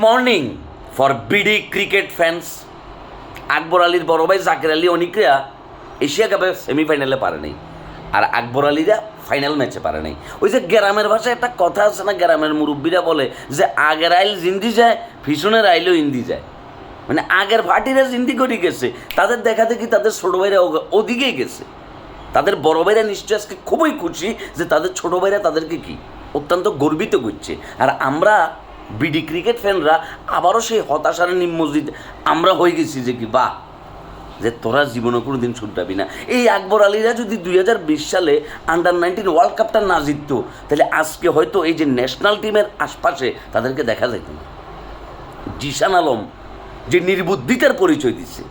Morning for BD cricket fans. Akbar আলীর বড় ভাই জাকির আলী অনিকরা এশিয়া কাপে সেমিফাইনালে পারে নাই আর আকবর আলীরা ফাইনাল ম্যাচে পারে নাই ওই যে গ্রামের ভাষায় একটা কথা আছে না, গ্রামের মুরব্বীরা বলে যে, আগের আইল জিন্দি যায় ভীষণের আইলেও হিন্দি যায়। মানে আগের পার্টিরা জিন্দি করে গেছে, তাদের দেখা দেখি তাদের ছোটো ভাইরা ও- ওদিকেই গেছে। তাদের বড় ভাইরা নিশ্চয়ই আজকে খুবই খুশি যে তাদের ছোটো ভাইরা তাদেরকে কি? অত্যন্ত গর্বিত করছে। আর আমরা বিডি ক্রিকেট ফ্যানরা আবারও সেই হতাশার নিম্মসজিদ আমরা হয়ে গেছি যে কি, বাহ, যে তোরা জীবনে কোনো দিন শুনটাবি না। এই আকবর আলীরা যদি দুই হাজার বিশ সালে আন্ডার নাইনটিন ওয়ার্ল্ড কাপটা না জিততো, তাহলে আজকে হয়তো এই যে ন্যাশনাল টিমের আশপাশে তাদেরকে দেখা যেত না। জিশান আলম যে নির্বুদ্ধিতার পরিচয় দিচ্ছে,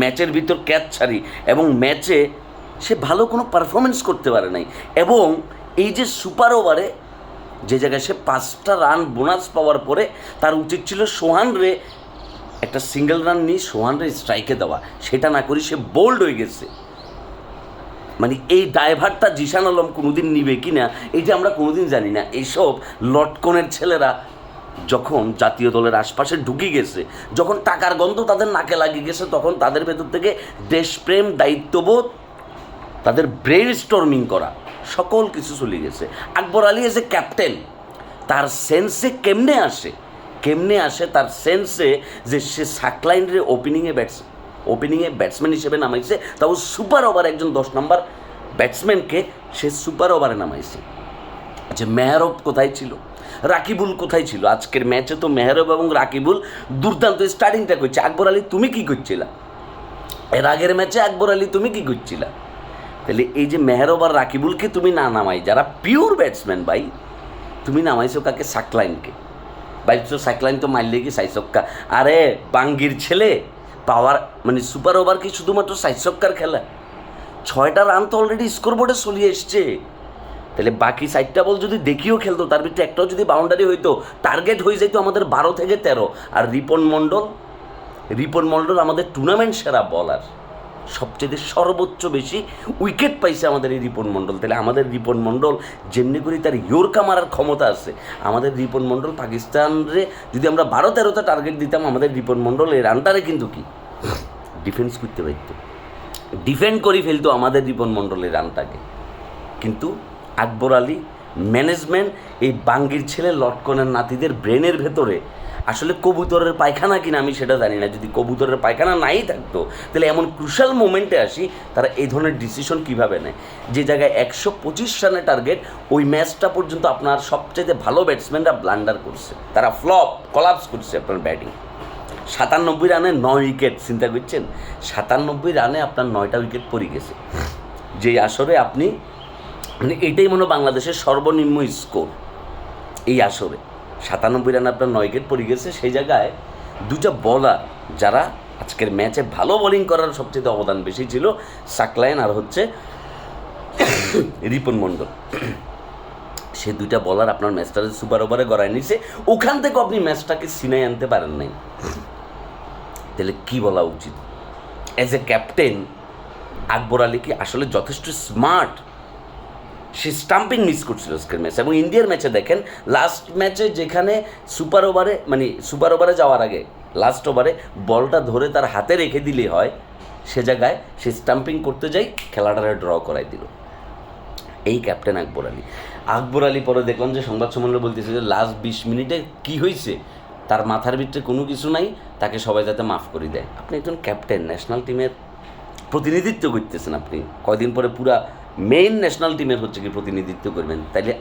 ম্যাচের ভিতর ক্যাচ ছাড়ি এবং ম্যাচে সে ভালো কোনো পারফরমেন্স করতে পারে নাই। এবং এই যে সুপার ওভারে যে জায়গায় সে পাঁচটা রান বোনাস পাওয়ার পরে তার উচিত ছিল সোহান রে একটা সিঙ্গেল রান নিয়ে সোহান রে স্ট্রাইকে দেওয়া। সেটা না করি সে বোল্ড হয়ে গেছে। মানে এই ড্রাইভারটা জিশান আলম কোনোদিন নিবে কি না এটা আমরা কোনোদিন জানি না এইসব লটকনের ছেলেরা যখন জাতীয় দলের আশপাশে ঢুকে গেছে, যখন টাকার গন্ধ তাদের নাকে লাগিয়ে গেছে, তখন তাদের ভেতর থেকে দেশপ্রেম, দায়িত্ববোধ, তাদের ব্রেন স্টর্মিং করা। সকল কিছু চলে গেছে। Akbar Ali as a captain তার সেন্সে কেমনে আসে? কেমনে আসে? তার সেন্সে যে সে সাকলাইনের ওপেনিংয়ে ব্যাটস ওপেনিংয়ে ব্যাটসম্যান হিসেবে নামাইছে, তাও সুপার ওভার একজন দশ নম্বর ব্যাটসম্যানকে সে সুপার ওভারে নামাইছে। যে মেহরব কোথায় ছিল? রাকিবুল কোথায় ছিল? আজকের ম্যাচে তো মেহরব এবং রাকিবুল দুর্দান্ত স্টার্টিংটা করছে। আকবর আলী, তুমি কি করছিলা? এর আগের ম্যাচে আকবর আলী, তুমি কি করছিলা? তাহলে এই যে মেহরব আর রাকিবুলকে তুমি না নামাই, যারা পিওর ব্যাটসম্যান ভাই, তুমি নামাইছো কাকে? সাকলাইনকে। ভাই, তো সাকলাইন তো মারলে কি সাইসক্কা? আরে, বাঙ্গির ছেলে, পাওয়ার মানে সুপার ওভার কি শুধুমাত্র সাইসক্কার খেলা? ছয়টা রান তো অলরেডি স্কোর বোর্ডে চলিয়ে এসছে। তাহলে বাকি সাইডটা বল যদি দেখিও খেলতো, তার ভিতরে একটাও যদি বাউন্ডারি হইতো টার্গেট হয়ে যেত আমাদের বারো থেকে তেরো। আর রিপন মণ্ডল রিপন মণ্ডল আমাদের টুর্নামেন্ট সেরা বলার সবচেয়ে সর্বোচ্চ বেশি উইকেট পাইছে আমাদের এই রিপন মণ্ডল। তাহলে আমাদের রিপন মণ্ডল যেমনি করে তার ইয়োরকা মারার ক্ষমতা আছে, আমাদের রিপন মণ্ডল পাকিস্তানরে যদি আমরা বারো তেরোটা টার্গেট দিতাম, আমাদের রিপন মণ্ডল এই রানটারে কিন্তু কি? ডিফেন্স করতে পারতো। ডিফেন্ড করে ফেলতো আমাদের রিপন মণ্ডলের রানটাকে কিন্তু আকবর আলী ম্যানেজমেন্ট এই বাঙ্গির ছেলে লটকনের নাতিদের ব্রেনের ভেতরে আসলে কবুতরের পায়খানা কিনা আমি সেটা জানি না। যদি কবুতরের পায়খানা নাই থাকতো, তাহলে এমন ক্রুশাল মোমেন্টে আসি, তারা এই ধরনের ডিসিশন কীভাবে নেয়? যে জায়গায় একশো পঁচিশ রানের টার্গেট ওই ম্যাচটা পর্যন্ত আপনার সবচেয়ে ভালো ব্যাটসম্যানরা ব্লান্ডার করছে। তারা ফ্লপ কলাপস করছে আপনার ব্যাটিং সাতানব্বই রানে নয় উইকেট চিন্তা করছেন? সাতানব্বই রানে আপনার নয়টা উইকেট পড়ে গেছে। যেই আসরে আপনি মানে এটাই মনে বাংলাদেশের সর্বনিম্ন স্কোর এই আসরে। সাতানব্বই রানে আপনার নয় উইকেট পড়ে গেছে, সেই জায়গায় দুটা বলার যারা আজকের ম্যাচে ভালো বোলিং করার সবচেয়ে অবদান বেশি ছিল সাকলাইন আর হচ্ছে রিপন মণ্ডল। সে দুইটা বলার আপনার ম্যাচটাকে সুপার ওভারে গড়ায় নিছে ওখান থেকে আপনি ম্যাচটাকে সিনাই আনতে পারেন নাই। তাহলে কি বলা উচিত? As a captain Akbar Ali কি আসলে যথেষ্ট স্মার্ট সে স্টাম্পিং মিস করছিল আজকের ম্যাচ এবং ইন্ডিয়ার ম্যাচে দেখেন লাস্ট ম্যাচে যেখানে সুপার ওভারে মানে সুপার ওভারে যাওয়ার আগে লাস্ট ওভারে বলটা ধরে তার হাতে রেখে দিলে হয়, সে জায়গায় সে স্টাম্পিং করতে যাই খেলাটারে ড্র করাই দিল। এই ক্যাপ্টেন আকবর আলী। আকবর আলী পরে দেখলাম যে সংবাদ সম্মেলনে বলতেছে যে লাস্ট বিশ মিনিটে কি হয়েছে? তার মাথার ভিতরে কোনো কিছু নাই, তাকে সবাই যাতে মাফ করে দেয়। আপনি একজন ক্যাপ্টেন ন্যাশনাল টিমের প্রতিনিধিত্ব করতেছেন আপনি। কয়দিন পরে পুরা মেইন ন্যাশনাল টিমের হচ্ছে কি প্রতিনিধিত্ব করবেন? তাইলে